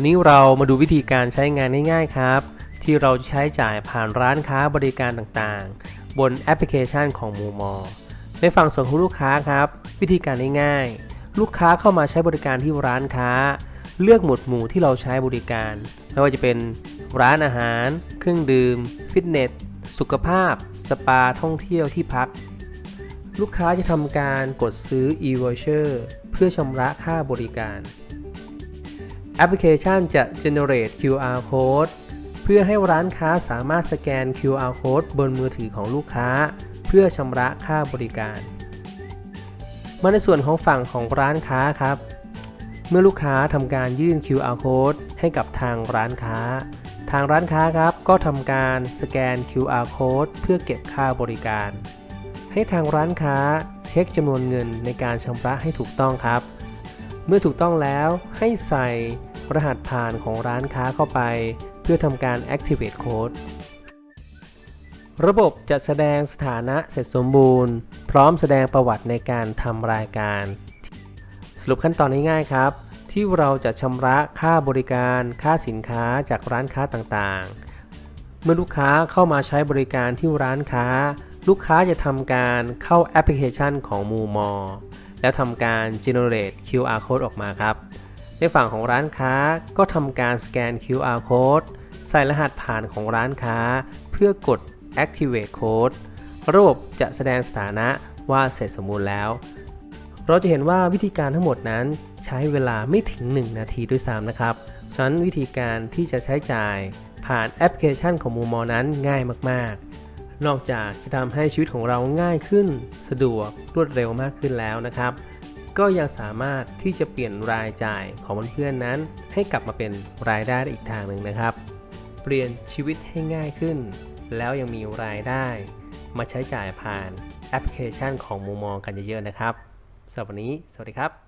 วันนี้เรามาดูวิธีการใช้งานง่ายๆครับ ที่เราจะใช้จ่ายผ่านร้านค้าบริการต่างๆ บนแอปพลิเคชันของมูมอในฝั่งส่วนของลูกค้าครับ วิธีการง่ายๆ ลูกค้าเข้ามาใช้บริการที่ร้านค้า เลือกหมวดหมู่ที่เราใช้บริการไม่ว่าจะเป็นร้านอาหาร เครื่องดื่ม ฟิตเนส สุขภาพ สปาท่องเที่ยวที่พัก ลูกค้าจะทำการกดซื้อ e-voucher เพื่อชำระค่าบริการ แอปพลิเคชันจะ generate QR code เพื่อให้ร้านค้าสามารถสแกน QR code บนมือถือของลูกค้า เพื่อชำระค่าบริการ มาในส่วนของฝั่งของร้านค้าครับ เมื่อลูกค้าทำการยื่น QR code ให้กับทางร้านค้า ทางร้านค้าครับก็ทำการสแกน QR code เพื่อเก็บค่าบริการ ให้ทางร้านค้าเช็คจำนวนเงินในการชำระให้ถูกต้องครับ เมื่อถูกต้องแล้วให้ใส่รหัสผ่านของร้านค้าเข้าไป เพื่อทำการ activate code ระบบจะแสดงสถานะเสร็จสมบูรณ์ พร้อมแสดงประวัติในการทำรายการ สรุปขั้นตอนง่ายๆครับ ที่เราจะชำระค่าบริการ ค่าสินค้าจากร้านค้าต่างๆ เมื่อลูกค้าเข้ามาใช้บริการที่ร้านค้า ลูกค้าจะทำการเข้าแอปพลิเคชันของมูมอ แล้วทำการ generate QR code ออกมาครับ ในฝั่งของร้านค้าก็ทำการสแกน QR code ใส่รหัสผ่านของร้านค้า เพื่อกด activate code ระบบจะแสดงสถานะว่าเสร็จสมบูรณ์แล้ว เราจะเห็นว่าวิธีการทั้งหมดนั้นใช้เวลาไม่ถึง 1 นาทีด้วยซ้ำนะครับฉะนั้นวิธีการที่จะใช้จ่ายผ่านแอปพลิเคชันของมูมอนั้นง่ายมาก ๆ นอกจากจะทำให้ชีวิตของเราง่ายขึ้น สะดวกรวดเร็วมากขึ้นแล้วนะครับ ก็ยังสามารถที่จะเปลี่ยนรายจ่ายของเพื่อนๆนั้น ให้กลับมาเป็นรายได้ได้อีกทางหนึ่งนะครับ เปลี่ยนชีวิตให้ง่ายขึ้น แล้วยังมีรายได้ มาใช้จ่ายผ่านแอปพลิเคชันของมูมองกันเยอะๆนะครับสำหรับวันนี้ สวัสดีครับ